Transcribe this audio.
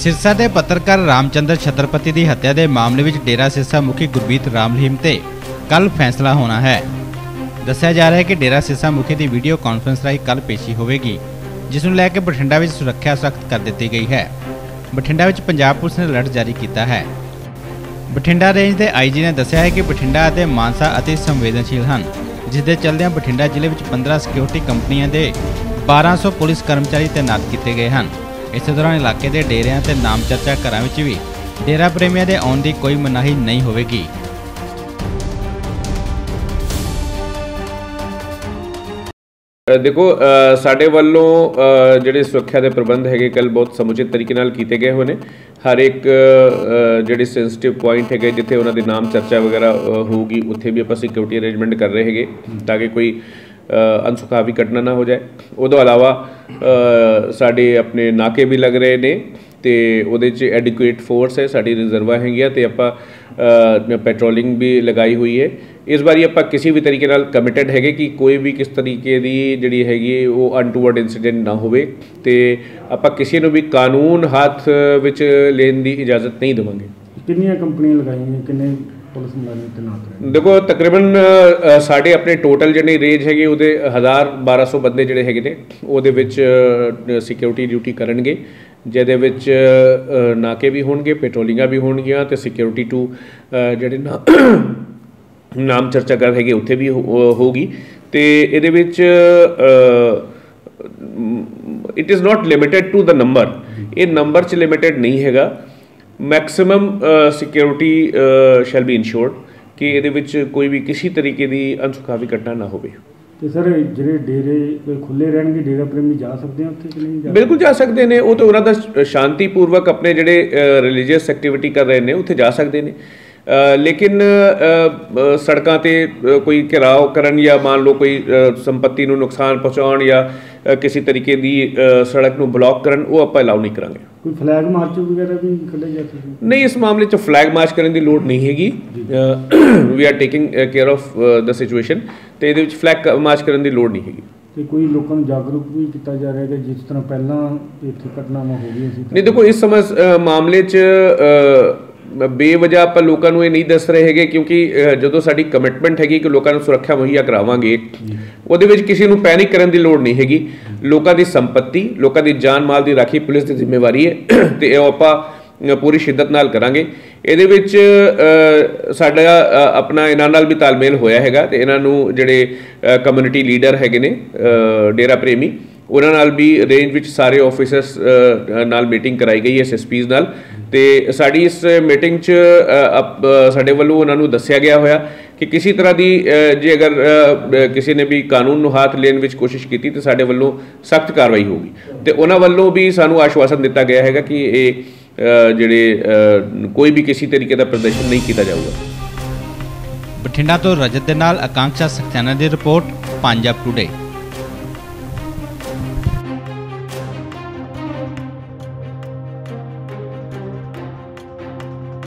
ਸਿਰਸਾ ਦੇ ਪੱਤਰਕਾਰ ਰਾਮਚੰਦਰ ਛਤਰਪਤੀ ਦੀ ਹੱਤਿਆ ਦੇ ਮਾਮਲੇ ਵਿੱਚ ਡੇਰਾ ਸਿਰਸਾ ਮੁਖੀ ਗੁਰਬੀਤ ਰਾਮਲੀਮ ਤੇ ਕੱਲ ਫੈਸਲਾ ਹੋਣਾ ਹੈ। ਦੱਸਿਆ ਜਾ ਰਿਹਾ ਹੈ ਕਿ ਡੇਰਾ ਸਿਰਸਾ ਮੁਖੀ ਦੀ ਵੀਡੀਓ ਕਾਨਫਰੰਸ ਰਾਹੀਂ ਕੱਲ ਪੇਸ਼ੀ ਹੋਵੇਗੀ, ਜਿਸ ਨੂੰ ਲੈ ਕੇ ਬਠਿੰਡਾ ਵਿੱਚ ਸੁਰੱਖਿਆ ਸਖਤ ਕਰ ਦਿੱਤੀ ਗਈ ਹੈ। ਬਠਿੰਡਾ ਵਿੱਚ ਪੰਜਾਬ ਪੁਲਿਸ ਨੇ ਅਲਰਟ ਜਾਰੀ ਕੀਤਾ ਹੈ। ਬਠਿੰਡਾ ਰੇਂਜ ਦੇ ਆਈਜੀ ਨੇ ਦੱਸਿਆ ਹੈ ਕਿ ਬਠਿੰਡਾ ਅਤੇ ਮਾਨਸਾ ਅਤੀ ਸੰਵੇਦਨਸ਼ੀਲ ਹਨ, ਜਿਸ ਦੇ ਚੱਲਦਿਆਂ ਬਠਿੰਡਾ ਜ਼ਿਲ੍ਹੇ ਵਿੱਚ 15 ਸਿਕਿਉਰਿਟੀ ਕੰਪਨੀਆਂ ਦੇ 1200 ਪੁਲਿਸ ਕਰਮਚਾਰੀ ਤੈਨਾਤ ਕੀਤੇ ਗਏ ਹਨ। ਇਸੇ ਦੌਰਾਨ ਇਲਾਕੇ ਦੇ ਡੇਰਿਆਂ ਤੇ ਨਾਮਚਰਚਾ ਘਰਾਂ ਵਿੱਚ ਵੀ ਡੇਰਾ ਪ੍ਰੇਮੀਆਂ ਦੇ ਆਉਣ ਦੀ ਕੋਈ ਮਨਾਹੀ ਨਹੀਂ ਹੋਵੇਗੀ। ਦੇਖੋ ਸਾਡੇ ਵੱਲੋਂ ਜਿਹੜੇ ਸੁਰੱਖਿਆ ਦੇ ਪ੍ਰਬੰਧ ਹੈਗੇ ਕੱਲ ਬਹੁਤ ਸਮੁਚਿਤ ਤਰੀਕੇ ਨਾਲ ਕੀਤੇ ਗਏ ਹੋਏ ਨੇ। ਹਰ ਇੱਕ ਜਿਹੜੇ ਸੈਂਸਿਟਿਵ ਪੁਆਇੰਟ ਹੈਗੇ, ਜਿੱਥੇ ਉਹਨਾਂ ਦੇ ਨਾਮ ਚਰਚਾ ਵਗੈਰਾ ਹੋਊਗੀ, ਉੱਥੇ ਵੀ ਆਪਾਂ ਸਿਕਿਉਰਿਟੀ ਅਰੇਂਜਮੈਂਟ ਕਰ ਰਹੇ ਹੈਗੇ, ਤਾਂ ਕਿ ਕੋਈ ਅਨਸੁਖਾਵੀ ਘਟਨਾ ਨਾ ਹੋ ਜਾਏ। ਉਹਦੋਂ ਇਲਾਵਾ ਸਾਡੇ ਆਪਣੇ ਨਾਕੇ ਵੀ ਲੱਗ ਰਹੇ ਨੇ ਤੇ ਉਹਦੇ 'ਚ ਐਡਿਕੁਏਟ ਫੋਰਸ ਹੈ, ਸਾਡੀ ਰਿਜ਼ਰਵਾ ਹੈਗੀਆਂ ਤੇ ਆਪਾਂ ਪੈਟਰੋਲਿੰਗ ਵੀ ਲਗਾਈ ਹੋਈ ਹੈ। ਇਸ ਵਾਰੀ ਆਪਾਂ ਕਿਸੇ ਵੀ ਤਰੀਕੇ ਨਾਲ ਕਮਿਟਡ ਹੈਗੇ ਕਿ ਕੋਈ ਵੀ ਕਿਸ ਤਰੀਕੇ ਦੀ ਜਿਹੜੀ ਹੈਗੀ ਉਹ ਅਨਟੂਵਰਡ ਇਨਸੀਡੈਂਟ ਨਾ ਹੋਵੇ ਤੇ ਆਪਾਂ ਕਿਸੇ ਨੂੰ ਵੀ ਕਾਨੂੰਨ ਹੱਥ ਵਿੱਚ ਲੈਣ ਦੀ ਇਜਾਜ਼ਤ ਨਹੀਂ ਦੇਵਾਂਗੇ। ਕਿੰਨੀਆਂ ਕੰਪਨੀਆਂ ਲਗਾਈਆਂ ਕਿੰਨੇ ਪੁਲਿਸ ਮੁਲਾਜ਼ਮ ਤੈਨਾਤ ਰਹੇ ਦੇਖੋ ਤਕਰੀਬਨ ਸਾਡੇ ਆਪਣੇ ਟੋਟਲ ਜਿਹੜੀ ਰੇਂਜ ਹੈਗੀ ਉਹਦੇ 1000 1200 ਬੰਦੇ ਜਿਹੜੇ ਹੈਗੇ ਨੇ ਉਹਦੇ ਵਿੱਚ ਸਿਕਿਉਰਿਟੀ ਡਿਊਟੀ ਕਰਨਗੇ। ਜਿਹਦੇ ਵਿੱਚ ਨਾਕੇ ਵੀ ਹੋਣਗੇ ਪੈਟਰੋਲਿੰਗਾਂ ਵੀ ਹੋਣਗੀਆਂ ਤੇ ਸਿਕਿਉਰਿਟੀ ਟੂ ਜਿਹੜੇ ਨਾ ਨਾਮ ਚਰਚਾ ਕਰ ਹੈਗੇ ਉੱਥੇ ਵੀ ਹੋਊਗੀ। ਤੇ ਇਹਦੇ ਵਿੱਚ it is not limited to the number ਇਹ ਨੰਬਰ ਚ ਲਿਮਿਟਡ ਨਹੀਂ ਹੈਗਾ। Maximum security shall be insured ਕਿ ਇਹਦੇ ਵਿੱਚ ਕੋਈ ਵੀ ਕਿਸੇ ਤਰੀਕੇ ਦੀ ਅਨਸੁਖਾਵੀ ਘਟਨਾ ਨਾ ਹੋਵੇ। ਤੇ ਸਰ ਜਿਹੜੇ ਡੇਰੇ ਕੋਈ ਖੁੱਲੇ ਰਹਿਣਗੇ ਡੇਰਾ ਪ੍ਰੇਮੀ ਜਾ ਸਕਦੇ ਆ ਉੱਥੇ ਕਿ ਨਹੀਂ ਜਾ ਬਿਲਕੁਲ ਜਾ ਸਕਦੇ ਨੇ ਉਹ ਤਾਂ ਉਹਨਾਂ ਦਾ ਸ਼ਾਂਤੀਪੂਰਵਕ ਆਪਣੇ ਜਿਹੜੇ ਰਿਲੀਜੀਅਸ ਐਕਟੀਵਿਟੀ ਕਰ ਰਹੇ ਨੇ ਉੱਥੇ ਜਾ ਸਕਦੇ ਨੇ। ਲੇਕਿਨ ਸੜਕਾਂ ਤੇ ਕੋਈ ਘਿਰਾਓ ਕਰਨ ਜਾਂ ਮੰਨ ਲਓ ਕੋਈ ਸੰਪਤੀ ਨੂੰ ਨੁਕਸਾਨ ਪਹੁੰਚਾਉਣ ਜਾਂ ਕਿਸੇ ਤਰੀਕੇ ਦੀ ਸੜਕ ਨੂੰ ਬਲੌਕ ਕਰਨ ਉਹ ਆਪਾਂ ਅਲਾਉ ਨਹੀਂ ਕਰਾਂਗੇ। ਕੋਈ ਫਲੈਗ ਮਾਰਚ ਵਗੈਰਾ ਵੀ ਕੱਢੇ ਜਾ ਸਕਦੇ ਨਹੀਂ ਇਸ ਮਾਮਲੇ 'ਚ ਫਲੈਗ ਮਾਰਚ ਕਰਨ ਦੀ ਲੋੜ ਨਹੀਂ ਹੈਗੀ। We are taking care of the situation ਤੇ ਇਹਦੇ ਵਿੱਚ ਫਲੈਗ ਮਾਰਚ ਕਰਨ ਦੀ ਲੋੜ ਨਹੀਂ ਹੈਗੀ। ਤੇ ਕੋਈ ਲੋਕਾਂ ਨੂੰ ਜਾਗਰੂਕ ਵੀ ਕੀਤਾ ਜਾ ਰਿਹਾ ਹੈ ਜਿਸ ਤਰ੍ਹਾਂ ਪਹਿਲਾਂ ਇੱਥੇ ਘਟਨਾਵਾਂ ਹੋ ਗਈਆਂ ਸੀ ਨਹੀਂ ਦੇਖੋ ਇਸ ਸਮਝ ਅ, ਮਾਮਲੇ 'ਚ ਅ, ਆਪਾਂ ਲੋਕਾਂ ਨੂੰ ਇਹ ਨਹੀਂ ਦੱਸ ਰਹੇ ਹੈਗੇ ਕਿਉਂਕਿ ਜਦੋਂ ਸਾਡੀ ਕਮਿਟਮੈਂਟ ਹੈਗੀ ਕਿ ਲੋਕਾਂ ਨੂੰ ਸੁਰੱਖਿਆ ਮੁਹੱਈਆ ਕਰਾਵਾਂਗੇ ਉਹਦੇ ਵਿੱਚ ਕਿਸੇ ਨੂੰ ਪੈਨਿਕ ਕਰਨ ਦੀ ਲੋੜ ਨਹੀਂ ਹੈਗੀ। ਲੋਕਾਂ ਦੀ ਸੰਪਤੀ ਲੋਕਾਂ ਦੀ ਜਾਨ ਮਾਲ ਦੀ ਰਾਖੀ ਪੁਲਿਸ ਦੀ ਜ਼ਿੰਮੇਵਾਰੀ ਹੈ ਤੇ ਇਹ ਆਪਾਂ ਪੂਰੀ ਸ਼ਿੱਦਤ ਨਾਲ ਕਰਾਂਗੇ। ਇਹਦੇ ਵਿੱਚ ਸਾਡਾ ਆਪਣਾ ਇਹਨਾਂ ਨਾਲ ਵੀ ਤਾਲਮੇਲ ਹੋਇਆ ਹੈਗਾ ਤੇ ਇਹਨਾਂ ਨੂੰ ਜਿਹੜੇ ਕਮਿਊਨਿਟੀ ਲੀਡਰ ਹੈਗੇ ਨੇ ਡੇਰਾ ਪ੍ਰੇਮੀ ਉਹਨਾਂ ਨਾਲ ਵੀ ਰੇਂਜ ਵਿੱਚ ਸਾਰੇ ਆਫੀਸਰਸ ਨਾਲ ਮੀਟਿੰਗ ਕਰਾਈ ਗਈ ਹੈ ਐਸਐਸਪੀਜ਼ ਨਾਲ। ਤੇ ਸਾਡੀ ਇਸ ਮੀਟਿੰਗ 'ਚ ਸਾਡੇ ਵੱਲੋਂ ਉਹਨਾਂ ਨੂੰ ਦੱਸਿਆ ਗਿਆ ਹੋਇਆ ਕਿ ਕਿਸੇ ਤਰ੍ਹਾਂ ਦੀ ਜੇ ਅਗਰ ਕਿਸੇ ਨੇ ਵੀ ਕਾਨੂੰਨ ਨੂੰ ਹੱਥ ਲੈਣ ਵਿੱਚ ਕੋਸ਼ਿਸ਼ ਕੀਤੀ ਤੇ ਸਾਡੇ ਵੱਲੋਂ ਸਖਤ ਕਾਰਵਾਈ ਹੋਊਗੀ ਤੇ ਉਹਨਾਂ ਵੱਲੋਂ ਵੀ ਸਾਨੂੰ ਆਸ਼ਵਾਸਨ ਦਿੱਤਾ ਗਿਆ ਹੈਗਾ ਕਿ ਇਹ ਜਿਹੜੇ ਕੋਈ ਵੀ ਕਿਸੇ ਤਰੀਕੇ ਦਾ ਪ੍ਰਦਰਸ਼ਨ ਨਹੀਂ ਕੀਤਾ ਜਾਊਗਾ। ਬਠਿੰਡਾ ਤੋਂ ਰਜਤ ਦੇ ਨਾਲ ਆਕਾਂक्षा ਸਖਤਿਆਨਾ ਦੀ ਰਿਪੋਰਟ, ਪੰਜਾਬ ਟੁਡੇ